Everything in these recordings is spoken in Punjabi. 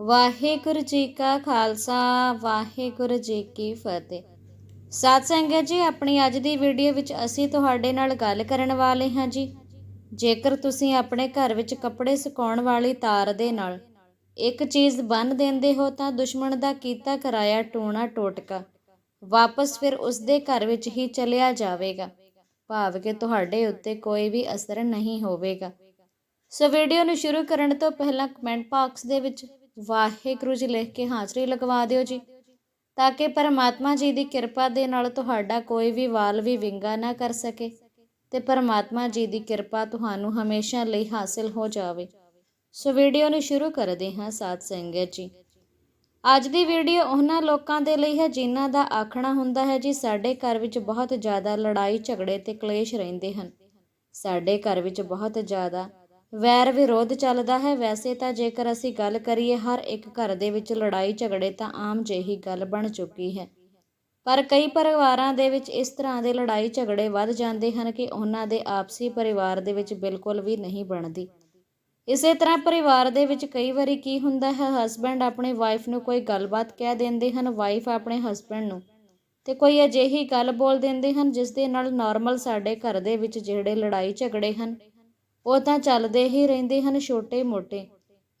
ਵਾਹਿਗੁਰੂ ਜੀ ਕਾ ਖਾਲਸਾ, ਵਾਹਿਗੁਰੂ ਜੀ ਕੀ ਫਤਿਹ। ਸਾਧ ਸੰਗਤ ਜੀ, ਆਪਣੀ ਅੱਜ ਦੀ ਵੀਡੀਓ ਵਿੱਚ ਅਸੀਂ ਤੁਹਾਡੇ ਨਾਲ ਗੱਲ ਕਰਨ ਵਾਲੇ ਹਾਂ ਜੀ। ਜੇਕਰ ਤੁਸੀਂ ਆਪਣੇ ਘਰ ਵਿੱਚ ਕੱਪੜੇ ਸੁਕਾਉਣ ਵਾਲੀ ਤਾਰ ਦੇ ਨਾਲ ਇੱਕ ਚੀਜ਼ ਬੰਨ ਦਿੰਦੇ ਹੋ, ਤਾਂ ਦੁਸ਼ਮਣ ਦਾ ਕੀਤਾ ਕਰਾਇਆ ਟੂਣਾ ਟੋਟਕਾ ਵਾਪਸ ਫਿਰ ਉਸ ਦੇ ਘਰ ਵਿੱਚ ਹੀ ਚਲਿਆ ਜਾਵੇਗਾ। ਭਾਵ ਕਿ ਤੁਹਾਡੇ ਉੱਤੇ ਕੋਈ ਵੀ ਅਸਰ ਨਹੀਂ ਹੋਵੇਗਾ। ਸੋ ਵੀਡੀਓ ਨੂੰ ਸ਼ੁਰੂ ਕਰਨ ਤੋਂ ਪਹਿਲਾਂ ਕਮੈਂਟ ਬਾਕਸ ਦੇ ਵਿੱਚ ਵਾਹਿਗੁਰੂ ਜੀ ਲਿਖ ਕੇ ਹਾਜ਼ਰੀ ਲਗਵਾ ਦਿਓ ਜੀ। ਤਾਂ ਕਿ ਪਰਮਾਤਮਾ ਜੀ ਦੀ ਕਿਰਪਾ ਦੇ ਨਾਲ ਤੁਹਾਡਾ ਕੋਈ ਵੀ ਵਾਲ ਵੀ ਵਿੰਗਾ ਨਾ ਕਰ ਸਕੇ ਤੇ ਪਰਮਾਤਮਾ ਜੀ ਦੀ ਕਿਰਪਾ ਤੁਹਾਨੂੰ ਹਮੇਸ਼ਾ ਲਈ ਹਾਸਿਲ ਹੋ ਜਾਵੇ। ਸੋ ਵੀਡੀਓ ਨੂੰ ਸ਼ੁਰੂ ਕਰਦੇ ਹਾਂ ਸਾਧ ਸੰਗਤ ਜੀ। ਅੱਜ ਦੀ ਵੀਡੀਓ ਉਹਨਾਂ ਲੋਕਾਂ ਦੇ ਲਈ ਹੈ ਜਿਨ੍ਹਾਂ ਦਾ ਆਖਣਾ ਹੁੰਦਾ ਹੈ ਜੀ, ਸਾਡੇ ਘਰ ਵਿੱਚ ਬਹੁਤ ਜ਼ਿਆਦਾ ਲੜਾਈ ਝਗੜੇ ਤੇ ਕਲੇਸ਼ ਰਹਿੰਦੇ ਹਨ। ਸਾਡੇ ਘਰ ਵਿੱਚ ਬਹੁਤ ਜ਼ਿਆਦਾ ਵੈਰ ਵਿਰੋਧ ਚੱਲਦਾ ਹੈ। ਵੈਸੇ ਤਾਂ ਜੇਕਰ ਅਸੀਂ ਗੱਲ ਕਰੀਏ ਹਰ ਇੱਕ ਘਰ ਦੇ ਵਿੱਚ ਲੜਾਈ ਝਗੜੇ ਤਾਂ ਆਮ ਜਿਹੀ ਗੱਲ ਬਣ ਚੁੱਕੀ ਹੈ। ਪਰ ਕਈ ਪਰਿਵਾਰਾਂ ਦੇ ਵਿੱਚ ਇਸ ਤਰ੍ਹਾਂ ਦੇ ਲੜਾਈ ਝਗੜੇ ਵੱਧ ਜਾਂਦੇ ਹਨ ਕਿ ਉਹਨਾਂ ਦੇ ਆਪਸੀ ਪਰਿਵਾਰ ਦੇ ਵਿੱਚ ਬਿਲਕੁਲ ਵੀ ਨਹੀਂ ਬਣਦੀ। ਇਸੇ ਤਰ੍ਹਾਂ ਪਰਿਵਾਰ ਦੇ ਵਿੱਚ ਕਈ ਵਾਰੀ ਕੀ ਹੁੰਦਾ ਹੈ ਹਸਬੈਂਡ ਆਪਣੇ ਵਾਈਫ ਨੂੰ ਕੋਈ ਗੱਲਬਾਤ ਕਹਿ ਦਿੰਦੇ ਹਨ ਵਾਈਫ ਆਪਣੇ ਹਸਬੈਂਡ ਨੂੰ ਤੇ ਕੋਈ ਅਜਿਹੀ ਗੱਲ ਬੋਲ ਦਿੰਦੇ ਹਨ ਜਿਸ ਦੇ ਨਾਲ ਨਾਰਮਲ ਸਾਡੇ ਘਰ ਦੇ ਵਿੱਚ ਜਿਹੜੇ ਲੜਾਈ ਝਗੜੇ ਹਨ ਉਹ ਤਾਂ ਚੱਲਦੇ ਹੀ ਰਹਿੰਦੇ ਹਨ ਛੋਟੇ-ਮੋਟੇ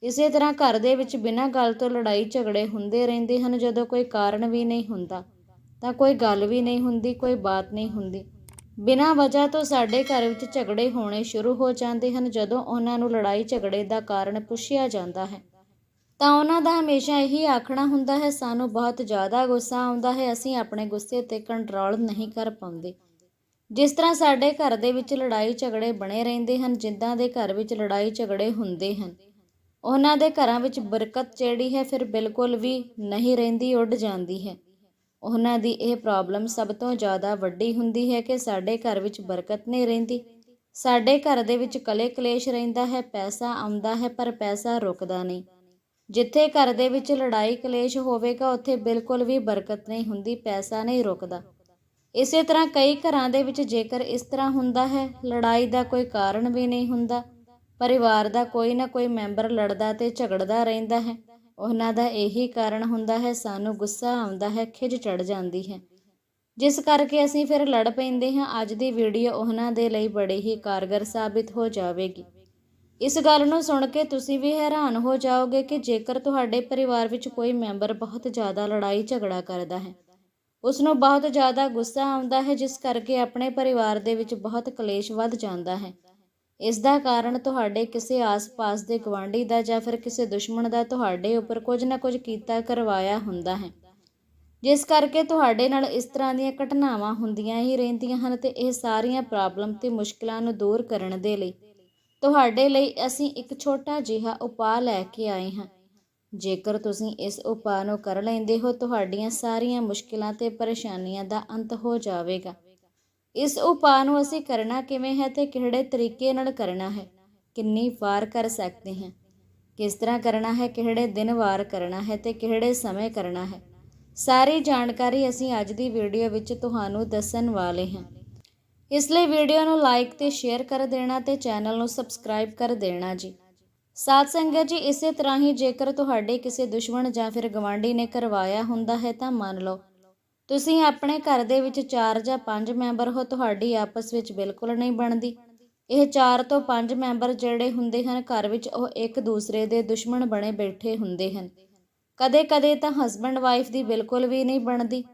ਇਸੇ ਤਰ੍ਹਾਂ ਘਰ ਦੇ ਵਿੱਚ ਬਿਨਾਂ ਗੱਲ ਤੋਂ ਲੜਾਈ ਝਗੜੇ ਹੁੰਦੇ ਰਹਿੰਦੇ ਹਨ ਜਦੋਂ ਕੋਈ ਕਾਰਨ ਵੀ ਨਹੀਂ ਹੁੰਦਾ। ਤਾਂ ਕੋਈ ਗੱਲ ਵੀ ਨਹੀਂ ਹੁੰਦੀ, ਕੋਈ ਬਾਤ ਨਹੀਂ ਹੁੰਦੀ। ਬਿਨਾਂ ਵਜ੍ਹਾ ਤੋਂ ਸਾਡੇ ਘਰ ਵਿੱਚ ਝਗੜੇ ਹੋਣੇ ਸ਼ੁਰੂ ਹੋ ਜਾਂਦੇ ਹਨ ਜਦੋਂ ਉਹਨਾਂ ਨੂੰ ਲੜਾਈ ਝਗੜੇ ਦਾ ਕਾਰਨ ਪੁੱਛਿਆ ਜਾਂਦਾ ਹੈ। ਤਾਂ ਉਹਨਾਂ ਦਾ ਹਮੇਸ਼ਾ ਇਹੀ ਆਖਣਾ ਹੁੰਦਾ ਹੈ, ਸਾਨੂੰ ਬਹੁਤ ਜ਼ਿਆਦਾ ਗੁੱਸਾ ਆਉਂਦਾ ਹੈ, ਅਸੀਂ ਆਪਣੇ ਗੁੱਸੇ ਤੇ ਕੰਟਰੋਲ ਨਹੀਂ ਕਰ ਪਾਉਂਦੇ। ਜਿਸ ਤਰ੍ਹਾਂ ਸਾਡੇ ਘਰ ਦੇ ਵਿੱਚ ਲੜਾਈ ਝਗੜੇ ਬਣੇ ਰਹਿੰਦੇ ਹਨ, ਜਿੱਦਾਂ ਦੇ ਘਰ ਵਿੱਚ ਲੜਾਈ ਝਗੜੇ ਹੁੰਦੇ ਹਨ। ਉਹਨਾਂ ਦੇ ਘਰਾਂ ਵਿੱਚ ਬਰਕਤ ਜਿਹੜੀ ਹੈ ਫਿਰ ਬਿਲਕੁਲ ਵੀ ਨਹੀਂ ਰਹਿੰਦੀ, ਉੱਡ ਜਾਂਦੀ ਹੈ। ਉਹਨਾਂ ਦੀ ਇਹ ਪ੍ਰੋਬਲਮ ਸਭ ਤੋਂ ਜ਼ਿਆਦਾ ਵੱਡੀ ਹੁੰਦੀ ਹੈ ਕਿ ਸਾਡੇ ਘਰ ਵਿੱਚ ਬਰਕਤ ਨਹੀਂ ਰਹਿੰਦੀ। ਸਾਡੇ ਘਰ ਦੇ ਵਿੱਚ ਕਲੇ ਕਲੇਸ਼ ਰਹਿੰਦਾ ਹੈ, ਪੈਸਾ ਆਉਂਦਾ ਹੈ, ਪਰ ਪੈਸਾ ਰੁਕਦਾ ਨਹੀਂ। ਜਿੱਥੇ ਘਰ ਦੇ ਵਿੱਚ ਲੜਾਈ ਕਲੇਸ਼ ਹੋਵੇਗਾ, ਉੱਥੇ ਬਿਲਕੁਲ ਵੀ ਬਰਕਤ ਨਹੀਂ ਹੁੰਦੀ, ਪੈਸਾ ਨਹੀਂ ਰੁਕਦਾ। ਇਸੇ ਤਰ੍ਹਾਂ ਕਈ ਘਰਾਂ ਦੇ ਵਿੱਚ ਜੇਕਰ ਇਸ ਤਰ੍ਹਾਂ ਹੁੰਦਾ ਹੈ, ਲੜਾਈ ਦਾ ਕੋਈ ਕਾਰਨ ਵੀ ਨਹੀਂ ਹੁੰਦਾ, ਪਰਿਵਾਰ ਦਾ ਕੋਈ ਨਾ ਕੋਈ ਮੈਂਬਰ ਲੜਦਾ ਤੇ ਝਗੜਦਾ ਰਹਿੰਦਾ ਹੈ। ਉਹਨਾਂ ਦਾ ਇਹੀ ਕਾਰਨ ਹੁੰਦਾ ਹੈ, ਸਾਨੂੰ ਗੁੱਸਾ ਆਉਂਦਾ ਹੈ ਖਿਜ ਚੜ ਜਾਂਦੀ ਹੈ। ਜਿਸ ਕਰਕੇ ਅਸੀਂ ਫਿਰ ਲੜ ਪੈਂਦੇ ਹਾਂ, ਅੱਜ ਦੀ ਵੀਡੀਓ ਉਹਨਾਂ ਦੇ ਲਈ ਬੜੀ ਹੀ ਕਾਰਗਰ ਸਾਬਿਤ ਹੋ ਜਾਵੇਗੀ। ਇਸ ਗੱਲ ਨੂੰ ਸੁਣ ਕੇ ਤੁਸੀਂ ਵੀ ਹੈਰਾਨ ਹੋ ਜਾਓਗੇ ਕਿ ਜੇਕਰ ਤੁਹਾਡੇ ਪਰਿਵਾਰ ਵਿੱਚ ਕੋਈ ਮੈਂਬਰ ਬਹੁਤ ਜ਼ਿਆਦਾ ਲੜਾਈ ਝਗੜਾ ਕਰਦਾ ਹੈ ਉਸ ਨੂੰ ਬਹੁਤ ਜ਼ਿਆਦਾ ਗੁੱਸਾ ਆਉਂਦਾ ਹੈ, ਜਿਸ ਕਰਕੇ ਆਪਣੇ ਪਰਿਵਾਰ ਦੇ ਵਿੱਚ ਬਹੁਤ ਕਲੇਸ਼ ਵੱਧ ਜਾਂਦਾ ਹੈ। ਇਸ ਦਾ ਕਾਰਨ ਤੁਹਾਡੇ ਕਿਸੇ ਆਸ-ਪਾਸ ਦੇ ਗਵਾਂਢੀ ਦਾ ਜਾਂ ਫਿਰ ਕਿਸੇ ਦੁਸ਼ਮਣ ਦਾ ਤੁਹਾਡੇ ਉੱਪਰ ਕੁਝ ਨਾ ਕੁਝ ਕੀਤਾ ਕਰਵਾਇਆ ਹੁੰਦਾ ਹੈ। ਜਿਸ ਕਰਕੇ ਤੁਹਾਡੇ ਨਾਲ ਇਸ ਤਰ੍ਹਾਂ ਦੀਆਂ ਘਟਨਾਵਾਂ ਹੁੰਦੀਆਂ ਹੀ ਰਹਿੰਦੀਆਂ ਹਨ ਤੇ ਇਹ ਸਾਰੀਆਂ ਪ੍ਰੋਬਲਮ ਤੇ ਮੁਸ਼ਕਲਾਂ ਨੂੰ ਦੂਰ ਕਰਨ ਦੇ ਲਈ। ਤੁਹਾਡੇ ਲਈ ਅਸੀਂ ਇੱਕ ਛੋਟਾ ਜਿਹਾ ਉਪਾਅ ਲੈ ਕੇ ਆਏ ਹਾਂ। ਜੇਕਰ ਤੁਸੀਂ ਇਸ ਉਪਾਅ ਨੂੰ ਕਰ ਲੈਂਦੇ ਹੋ, ਤੁਹਾਡੀਆਂ ਸਾਰੀਆਂ ਮੁਸ਼ਕਿਲਾਂ ਤੇ ਪਰੇਸ਼ਾਨੀਆਂ ਦਾ ਅੰਤ ਹੋ ਜਾਵੇਗਾ। ਇਸ ਉਪਾਅ ਨੂੰ ਅਸੀਂ ਕਰਨਾ ਕਿਵੇਂ ਹੈ ਤੇ ਕਿਹੜੇ ਤਰੀਕੇ ਨਾਲ ਕਰਨਾ ਹੈ? ਕਿੰਨੀ ਵਾਰ ਕਰ ਸਕਦੇ ਹਾਂ? ਕਿਸ ਤਰ੍ਹਾਂ ਕਰਨਾ ਹੈ? ਕਿਹੜੇ ਦਿਨ ਵਾਰ ਕਰਨਾ ਹੈ ਤੇ ਕਿਹੜੇ ਸਮੇਂ ਕਰਨਾ ਹੈ? ਸਾਰੀ ਜਾਣਕਾਰੀ ਅਸੀਂ ਅੱਜ ਦੀ ਵੀਡੀਓ ਵਿੱਚ ਤੁਹਾਨੂੰ ਦੱਸਣ ਵਾਲੇ ਹਾਂ। ਇਸ ਲਈ ਵੀਡੀਓ ਨੂੰ ਲਾਈਕ ਤੇ ਸ਼ੇਅਰ ਕਰ ਦੇਣਾ ਤੇ ਚੈਨਲ ਨੂੰ ਸਬਸਕ੍ਰਾਈਬ ਕਰ ਦੇਣਾ ਜੀ। ਸਾਧ ਸੰਗਤ ਜੀ, ਇਸੇ ਤਰ੍ਹਾਂ ਹੀ ਜੇਕਰ ਤੁਹਾਡੇ ਕਿਸੇ ਦੁਸ਼ਮਣ ਜਾਂ ਫਿਰ ਗਵਾਂਢੀ ਨੇ ਕਰਵਾਇਆ ਹੁੰਦਾ ਹੈ ਤਾਂ ਮੰਨ ਲਓ। ਤੁਸੀਂ ਆਪਣੇ ਘਰ ਦੇ ਵਿੱਚ 4 ਜਾਂ 5 ਮੈਂਬਰ ਹੋ, ਤੁਹਾਡੀ ਆਪਸ ਵਿੱਚ ਬਿਲਕੁਲ ਨਹੀਂ ਬਣਦੀ। ਇਹ 4 ਤੋਂ 5 ਮੈਂਬਰ ਜਿਹੜੇ ਹੁੰਦੇ ਹਨ, ਘਰ ਵਿੱਚ ਉਹ ਇੱਕ ਦੂਸਰੇ ਦੇ ਦੁਸ਼ਮਣ ਬਣੇ ਬੈਠੇ ਹੁੰਦੇ ਹਨ। ਕਦੇ-ਕਦੇ ਤਾਂ ਹਸਬੰਡ ਵਾਈਫ ਦੀ ਬਿਲਕੁਲ ਵੀ ਨਹੀਂ ਬਣਦੀ।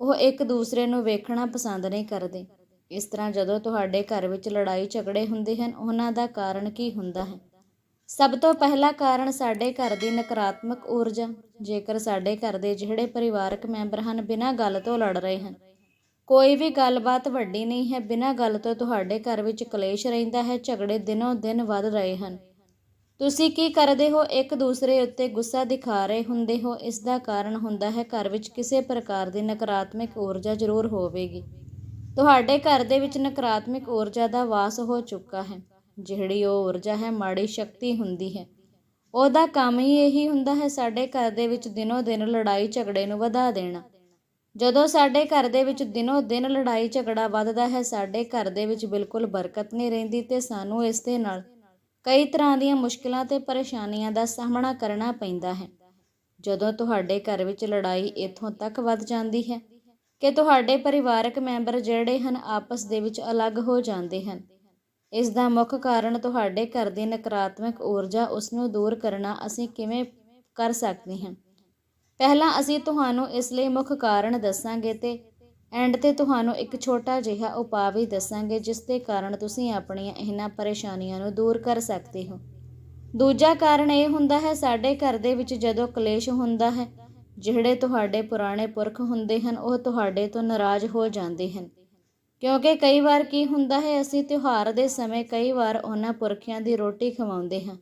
ਉਹ ਇੱਕ ਦੂਸਰੇ ਨੂੰ ਵੇਖਣਾ ਪਸੰਦ ਨਹੀਂ ਕਰਦੇ। ਇਸ ਤਰ੍ਹਾਂ ਜਦੋਂ ਤੁਹਾਡੇ ਘਰ ਵਿੱਚ ਲੜਾਈ ਝਗੜੇ ਹੁੰਦੇ ਹਨ, ਉਹਨਾਂ ਦਾ ਕਾਰਨ ਕੀ ਹੁੰਦਾ ਹੈ? ਸਭ ਤੋਂ ਪਹਿਲਾ ਕਾਰਨ ਸਾਡੇ ਘਰ ਦੀ ਨਕਾਰਾਤਮਕ ਊਰਜਾ। ਜੇਕਰ ਸਾਡੇ ਘਰ ਦੇ ਜਿਹੜੇ ਪਰਿਵਾਰਕ ਮੈਂਬਰ ਹਨ ਬਿਨਾਂ ਗੱਲ ਤੋਂ ਲੜ ਰਹੇ ਹਨ, ਕੋਈ ਵੀ ਗੱਲਬਾਤ ਵੱਡੀ ਨਹੀਂ ਹੈ, ਬਿਨਾਂ ਗੱਲ ਤੋਂ ਤੁਹਾਡੇ ਘਰ ਵਿੱਚ ਕਲੇਸ਼ ਰਹਿੰਦਾ ਹੈ, ਝਗੜੇ ਦਿਨੋਂ ਦਿਨ ਵੱਧ ਰਹੇ ਹਨ। ਤੁਸੀਂ ਕੀ ਕਰਦੇ ਹੋ? ਇੱਕ ਦੂਸਰੇ ਉੱਤੇ ਗੁੱਸਾ ਦਿਖਾ ਰਹੇ ਹੁੰਦੇ ਹੋ। ਇਸ ਦਾ ਕਾਰਨ ਹੁੰਦਾ ਹੈ, ਘਰ ਵਿੱਚ ਕਿਸੇ ਪ੍ਰਕਾਰ ਦੀ ਨਕਾਰਾਤਮਕ ਊਰਜਾ ਜ਼ਰੂਰ ਹੋਵੇਗੀ। ਤੁਹਾਡੇ ਘਰ ਦੇ ਵਿੱਚ ਨਕਾਰਾਤਮਕ ਊਰਜਾ ਦਾ ਵਾਸ ਹੋ ਚੁੱਕਾ ਹੈ। ਜਿਹੜੀ ਉਹ ਊਰਜਾ ਹੈ, ਮਾੜੀ ਸ਼ਕਤੀ ਹੁੰਦੀ ਹੈ। ਉਹਦਾ ਕੰਮ ਹੀ ਇਹੀ ਹੁੰਦਾ ਹੈ, ਸਾਡੇ ਘਰ ਦੇ ਵਿੱਚ ਦਿਨੋ ਦਿਨ ਲੜਾਈ ਝਗੜੇ ਨੂੰ ਵਧਾ ਦੇਣਾ। ਜਦੋਂ ਸਾਡੇ ਘਰ ਦੇ ਵਿੱਚ ਦਿਨੋ ਦਿਨ ਲੜਾਈ ਝਗੜਾ ਵੱਧਦਾ ਹੈ, ਸਾਡੇ ਘਰ ਦੇ ਵਿੱਚ ਬਿਲਕੁਲ ਬਰਕਤ ਨਹੀਂ ਰਹਿੰਦੀ ਤੇ ਸਾਨੂੰ ਇਸ ਦੇ ਨਾਲ ਕਈ ਤਰ੍ਹਾਂ ਦੀਆਂ ਮੁਸ਼ਕਲਾਂ ਤੇ ਪਰੇਸ਼ਾਨੀਆਂ ਦਾ ਸਾਹਮਣਾ ਕਰਨਾ ਪੈਂਦਾ ਹੈ। ਜਦੋਂ ਤੁਹਾਡੇ ਘਰ ਵਿੱਚ ਲੜਾਈ ਇੱਥੋਂ ਤੱਕ ਵੱਧ ਜਾਂਦੀ ਹੈ ਕਿ ਤੁਹਾਡੇ ਪਰਿਵਾਰਕ ਮੈਂਬਰ ਜਿਹੜੇ ਹਨ, ਆਪਸ ਦੇ ਵਿੱਚ ਅਲੱਗ ਹੋ ਜਾਂਦੇ ਹਨ ਇਸ ਦਾ ਮੁੱਖ ਕਾਰਨ ਤੁਹਾਡੇ ਘਰ ਦੀ ਨਕਾਰਾਤਮਕ ਊਰਜਾ ਉਸ ਨੂੰ ਦੂਰ ਕਰਨਾ ਅਸੀਂ ਕਿਵੇਂ ਕਰ ਸਕਦੇ ਹਾਂ? ਪਹਿਲਾਂ ਅਸੀਂ ਤੁਹਾਨੂੰ ਇਸ ਲਈ ਮੁੱਖ ਕਾਰਨ ਦੱਸਾਂਗੇ ਤੇ ਐਂਡ ਤੇ ਤੁਹਾਨੂੰ ਇੱਕ ਛੋਟਾ ਜਿਹਾ ਉਪਾਅ ਵੀ ਦੱਸਾਂਗੇ ਜਿਸ ਦੇ ਕਾਰਨ ਤੁਸੀਂ ਆਪਣੀਆਂ ਇਹਨਾਂ ਪਰੇਸ਼ਾਨੀਆਂ ਨੂੰ ਦੂਰ ਕਰ ਸਕਦੇ ਹੋ। ਦੂਜਾ ਕਾਰਨ ਇਹ ਹੁੰਦਾ ਹੈ, ਸਾਡੇ ਘਰ ਦੇ ਵਿੱਚ ਜਦੋਂ ਕਲੇਸ਼ ਹੁੰਦਾ ਹੈ, ਜਿਹੜੇ ਤੁਹਾਡੇ ਪੁਰਾਣੇ ਪੁਰਖ ਹੁੰਦੇ ਹਨ, ਉਹ ਤੁਹਾਡੇ ਤੋਂ ਨਾਰਾਜ਼ ਹੋ ਜਾਂਦੇ ਹਨ। ਕਿਉਂਕਿ ਕਈ ਵਾਰ ਕੀ ਹੁੰਦਾ ਹੈ, ਅਸੀਂ ਤਿਉਹਾਰ ਦੇ ਸਮੇਂ ਕਈ ਵਾਰ ਉਹਨਾਂ ਪੁਰਖਿਆਂ ਦੀ ਰੋਟੀ ਖਵਾਉਂਦੇ ਹਾਂ।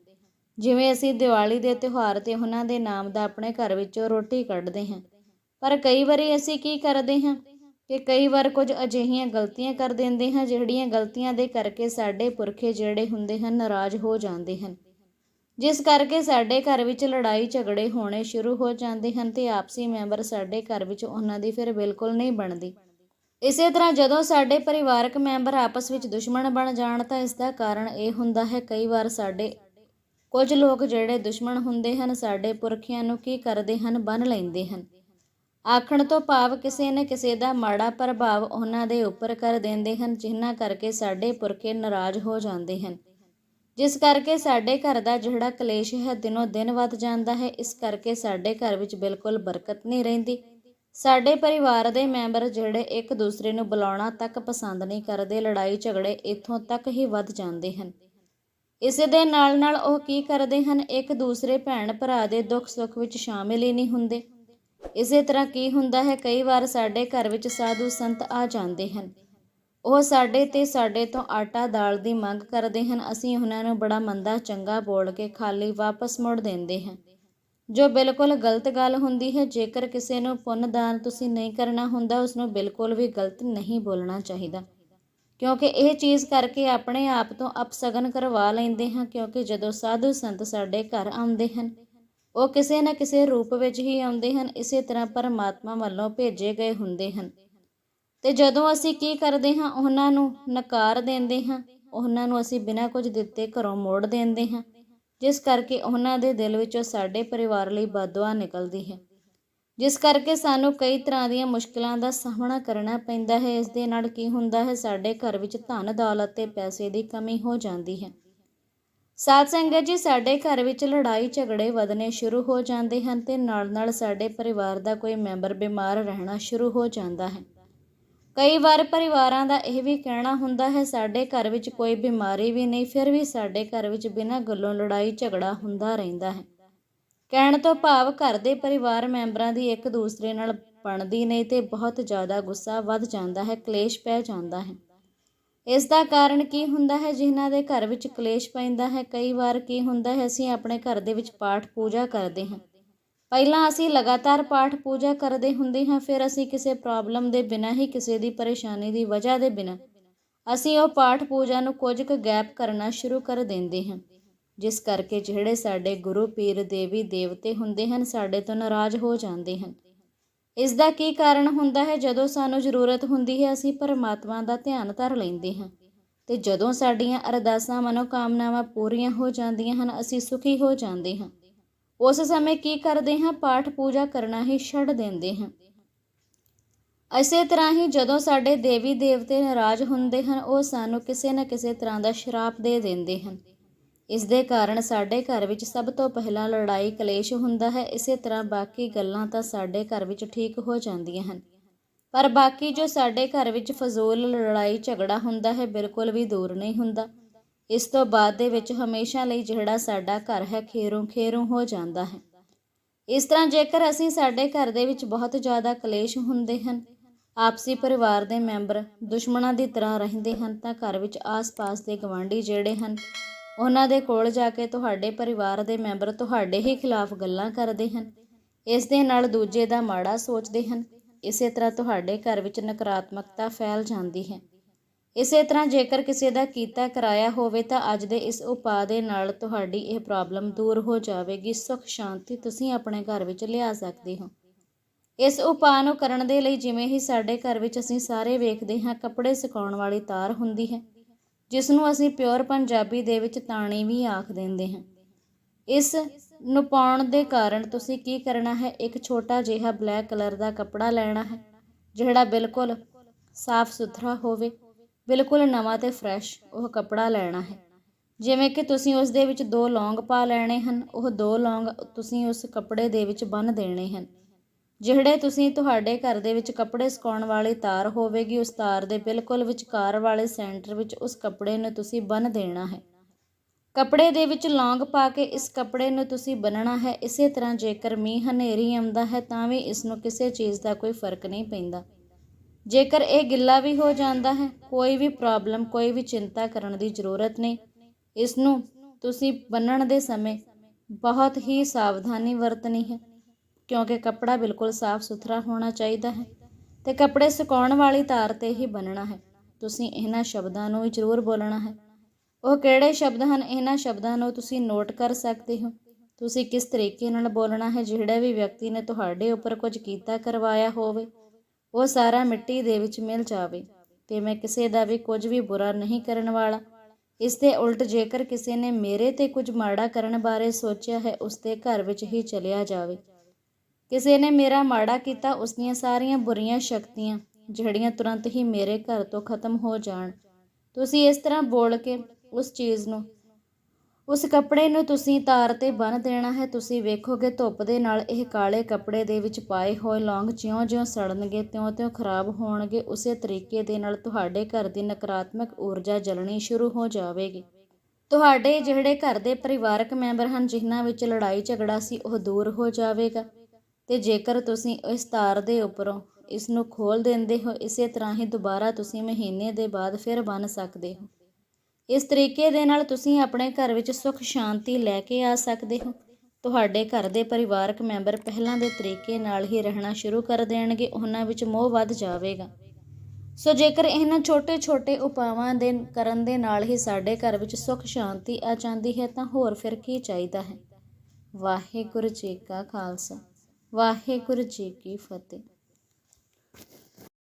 ਜਿਵੇਂ ਅਸੀਂ ਦੀਵਾਲੀ ਦੇ ਤਿਉਹਾਰ ਤੇ ਉਹਨਾਂ ਦੇ ਨਾਮ ਦਾ ਆਪਣੇ ਘਰ ਵਿੱਚੋਂ ਰੋਟੀ ਕੱਢਦੇ ਹਾਂ। ਪਰ ਕਈ ਵਾਰੀ ਅਸੀਂ ਕੀ ਕਰਦੇ ਹਾਂ ਕਿ ਕਈ ਵਾਰ ਕੁਝ ਅਜਿਹੀਆਂ ਗਲਤੀਆਂ ਕਰ ਦਿੰਦੇ ਹਾਂ, ਜਿਹੜੀਆਂ ਗਲਤੀਆਂ ਦੇ ਕਰਕੇ ਸਾਡੇ ਪੁਰਖੇ ਜਿਹੜੇ ਹੁੰਦੇ ਹਨ, ਨਾਰਾਜ਼ ਹੋ ਜਾਂਦੇ ਹਨ। ਜਿਸ ਕਰਕੇ ਸਾਡੇ ਘਰ ਵਿੱਚ ਲੜਾਈ ਝਗੜੇ ਹੋਣੇ ਸ਼ੁਰੂ ਹੋ ਜਾਂਦੇ ਹਨ ਤੇ ਆਪਸੀ ਮੈਂਬਰ ਸਾਡੇ ਘਰ ਵਿੱਚ ਉਹਨਾਂ ਦੀ ਫਿਰ ਬਿਲਕੁਲ ਨਹੀਂ ਬਣਦੀ। ਇਸੇ ਤਰ੍ਹਾਂ ਜਦੋਂ ਸਾਡੇ ਪਰਿਵਾਰਕ ਮੈਂਬਰ ਆਪਸ ਵਿੱਚ ਦੁਸ਼ਮਣ ਬਣ ਜਾਣ ਤਾਂ ਇਸ ਦਾ ਕਾਰਨ ਇਹ ਹੁੰਦਾ ਹੈ ਕਈ ਵਾਰ ਸਾਡੇ ਕੁਝ ਲੋਕ ਜਿਹੜੇ ਦੁਸ਼ਮਣ ਹੁੰਦੇ ਹਨ, ਸਾਡੇ ਪੁਰਖਿਆਂ ਨੂੰ ਕੀ ਕਰਦੇ ਹਨ, ਬੰਨ ਲੈਂਦੇ ਹਨ। ਆਖਣ ਤੋਂ ਭਾਵ ਕਿਸੇ ਨਾ ਕਿਸੇ ਦਾ ਮਾੜਾ ਪ੍ਰਭਾਵ ਉਹਨਾਂ ਦੇ ਉੱਪਰ ਕਰ ਦਿੰਦੇ ਹਨ ਜਿਨ੍ਹਾਂ ਕਰਕੇ ਸਾਡੇ ਪੁਰਖੇ ਨਾਰਾਜ਼ ਹੋ ਜਾਂਦੇ ਹਨ। ਜਿਸ ਕਰਕੇ ਸਾਡੇ ਘਰ ਦਾ ਜਿਹੜਾ ਕਲੇਸ਼ ਹੈ, ਦਿਨੋ ਦਿਨ ਵੱਧ ਜਾਂਦਾ ਹੈ, ਇਸ ਕਰਕੇ ਸਾਡੇ ਘਰ ਵਿੱਚ ਬਿਲਕੁਲ ਬਰਕਤ ਨਹੀਂ ਰਹਿੰਦੀ। ਸਾਡੇ ਪਰਿਵਾਰ ਦੇ ਮੈਂਬਰ ਜਿਹੜੇ ਇੱਕ ਦੂਸਰੇ ਨੂੰ ਬੁਲਾਉਣਾ ਤੱਕ ਪਸੰਦ ਨਹੀਂ ਕਰਦੇ, ਲੜਾਈ ਝਗੜੇ ਇੱਥੋਂ ਤੱਕ ਹੀ ਵੱਧ ਜਾਂਦੇ ਹਨ। ਇਸੇ ਦੇ ਨਾਲ ਨਾਲ ਉਹ ਕੀ ਕਰਦੇ ਹਨ, ਇੱਕ ਦੂਸਰੇ ਭੈਣ ਭਰਾ ਦੇ ਦੁੱਖ ਸੁੱਖ ਵਿੱਚ ਸ਼ਾਮਿਲ ਹੀ ਨਹੀਂ ਹੁੰਦੇ। ਇਸੇ ਤਰ੍ਹਾਂ ਕੀ ਹੁੰਦਾ ਹੈ, ਕਈ ਵਾਰ ਸਾਡੇ ਘਰ ਵਿੱਚ ਸਾਧੂ ਸੰਤ ਆ ਜਾਂਦੇ ਹਨ। ਉਹ ਸਾਡੇ ਤੇ ਸਾਡੇ ਤੋਂ ਆਟਾ ਦਾਲ ਦੀ ਮੰਗ ਕਰਦੇ ਹਨ। ਅਸੀਂ ਉਹਨਾਂ ਨੂੰ ਬੜਾ ਮੰਦਾ ਚੰਗਾ ਬੋਲ ਕੇ ਖਾਲੀ ਵਾਪਸ ਮੋੜ ਦਿੰਦੇ ਹਾਂ। ਜੋ ਬਿਲਕੁਲ ਗਲਤ ਗੱਲ ਹੁੰਦੀ ਹੈ, ਜੇਕਰ ਕਿਸੇ ਨੂੰ ਪੁੰਨ ਦਾਨ ਤੁਸੀਂ ਨਹੀਂ ਕਰਨਾ ਹੁੰਦਾ ਉਸ ਨੂੰ ਬਿਲਕੁਲ ਵੀ ਗਲਤ ਨਹੀਂ ਬੋਲਣਾ ਚਾਹੀਦਾ। ਕਿਉਂਕਿ ਇਹ ਚੀਜ਼ ਕਰਕੇ ਆਪਣੇ ਆਪ ਤੋਂ ਅਪਸਗਨ ਕਰਵਾ ਲੈਂਦੇ ਹਾਂ, ਕਿਉਂਕਿ ਜਦੋਂ ਸਾਧੂ ਸੰਤ ਸਾਡੇ ਘਰ ਆਉਂਦੇ ਹਨ, ਉਹ ਕਿਸੇ ਨਾ ਕਿਸੇ ਰੂਪ ਵਿੱਚ ਹੀ ਆਉਂਦੇ ਹਨ, ਇਸੇ ਤਰ੍ਹਾਂ ਪਰਮਾਤਮਾ ਵੱਲੋਂ ਭੇਜੇ ਗਏ ਹੁੰਦੇ ਹਨ। ਤੇ ਜਦੋਂ ਅਸੀਂ ਕੀ ਕਰਦੇ ਹਾਂ, ਉਹਨਾਂ ਨੂੰ ਨਕਾਰ ਦਿੰਦੇ ਹਾਂ, ਉਹਨਾਂ ਨੂੰ ਅਸੀਂ ਬਿਨਾਂ ਕੁਝ ਦਿੱਤੇ ਘਰੋਂ ਮੋੜ ਦਿੰਦੇ ਹਾਂ। ਜਿਸ ਕਰਕੇ ਉਹਨਾਂ ਦੇ ਦਿਲ ਵਿੱਚੋਂ ਸਾਡੇ ਪਰਿਵਾਰ ਲਈ ਬਦਦੁਆ ਨਿਕਲਦੀ ਹੈ। ਜਿਸ ਕਰਕੇ ਸਾਨੂੰ ਕਈ ਤਰ੍ਹਾਂ ਦੀਆਂ ਮੁਸ਼ਕਲਾਂ ਦਾ ਸਾਹਮਣਾ ਕਰਨਾ ਪੈਂਦਾ ਹੈ, ਇਸ ਦੇ ਨਾਲ ਕੀ ਹੁੰਦਾ ਹੈ, ਸਾਡੇ ਘਰ ਵਿੱਚ ਧਨ, ਦੌਲਤ ਤੇ ਪੈਸੇ ਦੀ ਕਮੀ ਹੋ ਜਾਂਦੀ ਹੈ। ਸਾਧ ਸੰਗਤ ਜੀ, ਸਾਡੇ ਘਰ ਵਿੱਚ ਲੜਾਈ ਝਗੜੇ ਵਧਣੇ ਸ਼ੁਰੂ ਹੋ ਜਾਂਦੇ ਹਨ ਤੇ ਨਾਲ-ਨਾਲ ਸਾਡੇ ਪਰਿਵਾਰ ਦਾ ਕੋਈ ਮੈਂਬਰ ਬਿਮਾਰ ਰਹਿਣਾ ਸ਼ੁਰੂ ਹੋ ਜਾਂਦਾ ਹੈ। ਕਈ ਵਾਰ ਪਰਿਵਾਰਾਂ ਦਾ ਇਹ ਵੀ ਕਹਿਣਾ ਹੁੰਦਾ ਹੈ, ਸਾਡੇ ਘਰ ਵਿੱਚ ਕੋਈ ਬਿਮਾਰੀ ਵੀ ਨਹੀਂ, ਫਿਰ ਵੀ ਸਾਡੇ ਘਰ ਵਿੱਚ ਬਿਨਾਂ ਗੱਲੋਂ ਲੜਾਈ ਝਗੜਾ ਹੁੰਦਾ ਰਹਿੰਦਾ ਹੈ। ਕਹਿਣ ਤੋਂ ਭਾਵ ਘਰ ਦੇ ਪਰਿਵਾਰ ਮੈਂਬਰਾਂ ਦੀ ਇੱਕ ਦੂਸਰੇ ਨਾਲ ਬਣਦੀ ਨਹੀਂ ਤੇ ਬਹੁਤ ਜ਼ਿਆਦਾ ਗੁੱਸਾ ਵੱਧ ਜਾਂਦਾ ਹੈ, ਕਲੇਸ਼ ਪੈ ਜਾਂਦਾ ਹੈ। ਇਸ ਦਾ ਕਾਰਨ ਕੀ ਹੁੰਦਾ ਹੈ, ਜਿਨ੍ਹਾਂ ਦੇ ਘਰ ਵਿੱਚ ਕਲੇਸ਼ ਪੈਂਦਾ ਹੈ? ਕਈ ਵਾਰ ਕੀ ਹੁੰਦਾ ਹੈ, ਅਸੀਂ ਆਪਣੇ ਘਰ ਦੇ ਵਿੱਚ ਪਾਠ ਪੂਜਾ ਕਰਦੇ ਹਾਂ। ਪਹਿਲਾਂ ਅਸੀਂ ਲਗਾਤਾਰ ਪਾਠ ਪੂਜਾ ਕਰਦੇ ਹੁੰਦੇ ਹਾਂ, ਫਿਰ ਅਸੀਂ ਕਿਸੇ ਪ੍ਰੋਬਲਮ ਦੇ ਬਿਨਾਂ ਹੀ ਕਿਸੇ ਦੀ ਪਰੇਸ਼ਾਨੀ ਦੀ ਵਜ੍ਹਾ ਦੇ ਬਿਨਾਂ ਅਸੀਂ ਉਹ ਪਾਠ ਪੂਜਾ ਨੂੰ ਕੁਝ ਕੁ ਗੈਪ ਕਰਨਾ ਸ਼ੁਰੂ ਕਰ ਦਿੰਦੇ ਹਾਂ। ਜਿਸ ਕਰਕੇ ਜਿਹੜੇ ਸਾਡੇ ਗੁਰੂ ਪੀਰ ਦੇਵੀ ਦੇਵਤੇ ਹੁੰਦੇ ਹਨ, ਸਾਡੇ ਤੋਂ ਨਾਰਾਜ਼ ਹੋ ਜਾਂਦੇ ਹਨ। ਇਸ ਦਾ ਕੀ ਕਾਰਨ ਹੁੰਦਾ ਹੈ? ਜਦੋਂ ਸਾਨੂੰ ਜ਼ਰੂਰਤ ਹੁੰਦੀ ਹੈ, ਅਸੀਂ ਪਰਮਾਤਮਾ ਦਾ ਧਿਆਨ ਧਰ ਲੈਂਦੇ ਹਾਂ ਤੇ ਜਦੋਂ ਸਾਡੀਆਂ ਅਰਦਾਸਾਂ, ਮਨੋਕਾਮਨਾਵਾਂ ਪੂਰੀਆਂ ਹੋ ਜਾਂਦੀਆਂ ਹਨ, ਅਸੀਂ ਸੁਖੀ ਹੋ ਜਾਂਦੇ ਹਾਂ। ਉਸ ਸਮੇਂ ਕੀ ਕਰਦੇ ਹਾਂ? ਪਾਠ ਪੂਜਾ ਕਰਨਾ ਹੀ ਛੱਡ ਦਿੰਦੇ ਹਾਂ। ਇਸੇ ਤਰ੍ਹਾਂ ਹੀ ਜਦੋਂ ਸਾਡੇ ਦੇਵੀ ਦੇਵਤੇ ਨਾਰਾਜ਼ ਹੁੰਦੇ ਹਨ, ਉਹ ਸਾਨੂੰ ਕਿਸੇ ਨਾ ਕਿਸੇ ਤਰ੍ਹਾਂ ਦਾ ਸ਼ਰਾਪ ਦੇ ਦਿੰਦੇ ਹਨ। ਇਸ ਦੇ ਕਾਰਨ ਸਾਡੇ ਘਰ ਵਿੱਚ ਸਭ ਤੋਂ ਪਹਿਲਾਂ ਲੜਾਈ ਕਲੇਸ਼ ਹੁੰਦਾ ਹੈ। ਇਸੇ ਤਰ੍ਹਾਂ ਬਾਕੀ ਗੱਲਾਂ ਤਾਂ ਸਾਡੇ ਘਰ ਵਿੱਚ ਠੀਕ ਹੋ ਜਾਂਦੀਆਂ ਹਨ। ਪਰ ਬਾਕੀ ਜੋ ਸਾਡੇ ਘਰ ਵਿੱਚ ਫਜ਼ੂਲ ਲੜਾਈ ਝਗੜਾ ਹੁੰਦਾ ਹੈ, ਬਿਲਕੁਲ ਵੀ ਦੂਰ ਨਹੀਂ ਹੁੰਦਾ। ਇਸ ਤੋਂ ਬਾਅਦ ਦੇ ਵਿੱਚ ਹਮੇਸ਼ਾ ਲਈ ਜਿਹੜਾ ਸਾਡਾ ਘਰ ਹੈ ਖੇਰੋਂ ਖੇਰੋਂ ਹੋ ਜਾਂਦਾ ਹੈ। ਇਸ ਤਰ੍ਹਾਂ ਜੇਕਰ ਅਸੀਂ ਸਾਡੇ ਘਰ ਦੇ ਵਿੱਚ ਬਹੁਤ ਜ਼ਿਆਦਾ ਕਲੇਸ਼ ਹੁੰਦੇ ਹਨ, ਆਪਸੀ ਪਰਿਵਾਰ ਦੇ ਮੈਂਬਰ ਦੁਸ਼ਮਣਾਂ ਦੀ ਤਰ੍ਹਾਂ ਰਹਿੰਦੇ ਹਨ, ਤਾਂ ਘਰ ਵਿੱਚ ਆਸ-ਪਾਸ ਦੇ ਗਵਾਂਢੀ ਜਿਹੜੇ ਹਨ, ਉਹਨਾਂ ਦੇ ਕੋਲ ਜਾ ਕੇ ਤੁਹਾਡੇ ਪਰਿਵਾਰ ਦੇ ਮੈਂਬਰ ਤੁਹਾਡੇ ਹੀ ਖਿਲਾਫ ਗੱਲਾਂ ਕਰਦੇ ਹਨ। ਇਸ ਦੇ ਨਾਲ ਦੂਜੇ ਦਾ ਮਾੜਾ ਸੋਚਦੇ ਹਨ। ਇਸੇ ਤਰ੍ਹਾਂ ਤੁਹਾਡੇ ਘਰ ਵਿੱਚ ਨਕਾਰਾਤਮਕਤਾ ਫੈਲ ਜਾਂਦੀ ਹੈ। ਇਸੇ ਤਰ੍ਹਾਂ ਜੇਕਰ ਕਿਸੇ ਦਾ ਕੀਤਾ ਕਰਾਇਆ ਹੋਵੇ ਤਾਂ ਅੱਜ ਦੇ ਇਸ ਉਪਾਅ ਦੇ ਨਾਲ ਤੁਹਾਡੀ ਇਹ ਪ੍ਰੋਬਲਮ ਦੂਰ ਹੋ ਜਾਵੇਗੀ। ਸੁਖ, ਸ਼ਾਂਤੀ ਤੁਸੀਂ ਆਪਣੇ ਘਰ ਵਿੱਚ ਲਿਆ ਸਕਦੇ ਹੋ। ਇਸ ਉਪਾਅ ਨੂੰ ਕਰਨ ਦੇ ਲਈ ਜਿਵੇਂ ਹੀ ਸਾਡੇ ਘਰ ਵਿੱਚ ਅਸੀਂ ਸਾਰੇ ਵੇਖਦੇ ਹਾਂ, ਕੱਪੜੇ ਸੁਕਾਉਣ ਵਾਲੀ ਤਾਰ ਹੁੰਦੀ ਹੈ, ਜਿਸ ਨੂੰ ਅਸੀਂ ਪਿਓਰ ਪੰਜਾਬੀ ਦੇ ਵਿੱਚ ਤਾਣੀ ਵੀ ਆਖ ਦਿੰਦੇ ਹਾਂ। ਇਸ ਨੂੰ ਪਾਉਣ ਦੇ ਕਾਰਨ ਤੁਸੀਂ ਕੀ ਕਰਨਾ ਹੈ? ਇੱਕ ਛੋਟਾ ਜਿਹਾ ਬਲੈਕ ਕਲਰ ਦਾ ਕੱਪੜਾ ਲੈਣਾ ਹੈ, ਜਿਹੜਾ ਬਿਲਕੁਲ ਸਾਫ਼ ਸੁਥਰਾ ਹੋਵੇ। ਬਿਲਕੁਲ ਨਵਾਂ ਤੇ ਫਰੈਸ਼ ਉਹ ਕੱਪੜਾ ਲੈਣਾ ਹੈ। ਜਿਵੇਂ ਕਿ ਤੁਸੀਂ ਉਸ ਦੇ ਵਿੱਚ ਦੋ ਲੌਂਗ ਪਾ ਲੈਣੇ ਹਨ, ਉਹ ਦੋ ਲੌਂਗ ਤੁਸੀਂ ਉਸ ਕੱਪੜੇ ਦੇ ਵਿੱਚ ਬੰਨ੍ਹ ਦੇਣੇ ਹਨ। ਜਿਹੜੇ ਤੁਸੀਂ ਤੁਹਾਡੇ ਘਰ ਦੇ ਵਿੱਚ ਕੱਪੜੇ ਸੁਕਾਉਣ ਵਾਲੀ ਤਾਰ ਹੋਵੇਗੀ, ਉਸ ਤਾਰ ਦੇ ਬਿਲਕੁਲ ਵਿਚਕਾਰ ਵਾਲੇ ਸੈਂਟਰ ਵਿੱਚ ਉਸ ਕੱਪੜੇ ਨੂੰ ਤੁਸੀਂ ਬੰਨ੍ਹ ਦੇਣਾ ਹੈ। ਕੱਪੜੇ ਦੇ ਵਿੱਚ ਲੌਂਗ ਪਾ ਕੇ ਇਸ ਕੱਪੜੇ ਨੂੰ ਤੁਸੀਂ ਬੰਨਣਾ ਹੈ। ਇਸੇ ਤਰ੍ਹਾਂ ਜੇਕਰ ਮੀਂਹ ਹਨੇਰੀ ਆਉਂਦਾ ਹੈ, ਤਾਂ ਵੀ ਇਸ ਨੂੰ ਕਿਸੇ ਚੀਜ਼ ਦਾ ਕੋਈ ਫ਼ਰਕ ਨਹੀਂ ਪੈਂਦਾ। ਜੇਕਰ ਇਹ ਗਿੱਲਾ ਵੀ ਹੋ ਜਾਂਦਾ ਹੈ, ਕੋਈ ਵੀ ਪ੍ਰੋਬਲਮ ਕੋਈ ਵੀ ਚਿੰਤਾ ਕਰਨ ਦੀ ਜ਼ਰੂਰਤ ਨਹੀਂ। ਇਸ ਨੂੰ ਤੁਸੀਂ ਬੰਨਣ ਦੇ ਸਮੇਂ ਬਹੁਤ ਹੀ ਸਾਵਧਾਨੀ ਵਰਤਣੀ ਹੈ, ਕਿਉਂਕਿ ਕੱਪੜਾ ਬਿਲਕੁਲ ਸਾਫ਼ ਸੁਥਰਾ ਹੋਣਾ ਚਾਹੀਦਾ ਹੈ ਤੇ ਕੱਪੜੇ ਸੁਕਾਉਣ ਵਾਲੀ ਤਾਰ ਤੇ ਹੀ ਬੰਨਣਾ ਹੈ। ਤੁਸੀਂ ਇਹਨਾਂ ਸ਼ਬਦਾਂ ਨੂੰ ਵੀ ਜ਼ਰੂਰ ਬੋਲਣਾ ਹੈ। ਉਹ ਕਿਹੜੇ ਸ਼ਬਦ ਹਨ? ਇਹਨਾਂ ਸ਼ਬਦਾਂ ਨੂੰ ਤੁਸੀਂ ਨੋਟ ਕਰ ਸਕਦੇ ਹੋ। ਤੁਸੀਂ ਕਿਸ ਤਰੀਕੇ ਨਾਲ ਬੋਲਣਾ ਹੈ? ਜਿਹੜਾ ਵੀ ਵਿਅਕਤੀ ਨੇ ਤੁਹਾਡੇ ਉੱਪਰ ਕੁਝ ਕੀਤਾ ਕਰਵਾਇਆ ਹੋਵੇ ਉਹ ਸਾਰਾ ਮਿੱਟੀ ਦੇ ਵਿੱਚ ਮਿਲ ਜਾਵੇ ਤੇ ਮੈਂ ਕਿਸੇ ਦਾ ਵੀ ਕੁਝ ਵੀ ਬੁਰਾ ਨਹੀਂ ਕਰਨ ਵਾਲਾ। ਇਸ ਦੇ ਉਲਟ ਜੇਕਰ ਕਿਸੇ ਨੇ ਮੇਰੇ ਤੇ ਕੁਝ ਮਾੜਾ ਕਰਨ ਬਾਰੇ ਸੋਚਿਆ ਹੈ, ਉਸ ਦੇ ਘਰ ਵਿੱਚ ਹੀ ਚਲਿਆ ਜਾਵੇ। ਕਿਸੇ ਨੇ ਮੇਰਾ ਮਾੜਾ ਕੀਤਾ, ਉਸ ਦੀਆਂ ਸਾਰੀਆਂ ਬੁਰੀਆਂ ਸ਼ਕਤੀਆਂ, ਜਿਹੜੀਆਂ ਤੁਰੰਤ ਹੀ ਮੇਰੇ ਘਰ ਤੋਂ ਖਤਮ ਹੋ ਜਾਣ। ਤੁਸੀਂ ਇਸ ਤਰ੍ਹਾਂ ਬੋਲ ਕੇ ਉਸ ਚੀਜ਼ ਨੂੰ ਉਸ ਕੱਪੜੇ ਨੂੰ ਤੁਸੀਂ ਤਾਰ ਤੇ ਬੰਨ੍ਹ ਦੇਣਾ ਹੈ। ਤੁਸੀਂ ਵੇਖੋਗੇ ਧੁੱਪ ਦੇ ਨਾਲ ਇਹ ਕਾਲੇ ਕੱਪੜੇ ਦੇ ਵਿੱਚ ਪਾਏ ਹੋਏ ਲੌਂਗ ਜਿਉਂ-ਜਿਉਂ ਸੜਨਗੇ, ਤਿਉਂ-ਤਿਉਂ ਖਰਾਬ ਹੋਣਗੇ। ਉਸੇ ਤਰੀਕੇ ਦੇ ਨਾਲ ਤੁਹਾਡੇ ਘਰ ਦੀ ਨਕਾਰਾਤਮਕ ਊਰਜਾ ਜਲਣੀ ਸ਼ੁਰੂ ਹੋ ਜਾਵੇਗੀ। ਤੁਹਾਡੇ ਜਿਹੜੇ ਘਰ ਦੇ ਪਰਿਵਾਰਕ ਮੈਂਬਰ ਹਨ, ਜਿਨ੍ਹਾਂ ਵਿੱਚ ਲੜਾਈ ਝਗੜਾ ਸੀ, ਉਹ ਦੂਰ ਹੋ ਜਾਵੇਗਾ। ਤੇ ਜੇਕਰ ਤੁਸੀਂ ਇਸ ਤਾਰ ਦੇ ਉੱਪਰੋਂ ਇਸ ਨੂੰ ਖੋਲ ਦਿੰਦੇ ਹੋ, ਇਸੇ ਤਰ੍ਹਾਂ ਹੀ ਦੁਬਾਰਾ ਤੁਸੀਂ ਮਹੀਨੇ ਦੇ ਬਾਅਦ ਫਿਰ ਬਣ ਸਕਦੇ ਹੋ। ਇਸ ਤਰੀਕੇ ਦੇ ਨਾਲ ਤੁਸੀਂ ਆਪਣੇ ਘਰ ਵਿੱਚ ਸੁੱਖ, ਸ਼ਾਂਤੀ ਲੈ ਕੇ ਆ ਸਕਦੇ ਹੋ। ਤੁਹਾਡੇ ਘਰ ਦੇ ਪਰਿਵਾਰਕ ਮੈਂਬਰ ਪਹਿਲਾਂ ਦੇ ਤਰੀਕੇ ਨਾਲ ਹੀ ਰਹਿਣਾ ਸ਼ੁਰੂ ਕਰ ਦੇਣਗੇ, ਉਹਨਾਂ ਵਿੱਚ ਮੋਹ ਵੱਧ ਜਾਵੇਗਾ। ਸੋ ਜੇਕਰ ਇਹਨਾਂ ਛੋਟੇ-ਛੋਟੇ ਉਪਾਵਾਂ ਦੇ ਕਰਨ ਦੇ ਨਾਲ ਹੀ ਸਾਡੇ ਘਰ ਵਿੱਚ ਸੁੱਖ, ਸ਼ਾਂਤੀ ਆ ਜਾਂਦੀ ਹੈ, ਤਾਂ ਹੋਰ ਫਿਰ ਕੀ ਚਾਹੀਦਾ ਹੈ? ਵਾਹਿਗੁਰੂ ਜੀ ਕਾ ਖਾਲਸਾ, ਵਾਹਿਗੁਰੂ ਜੀ ਕੀ ਫਤਿਹ।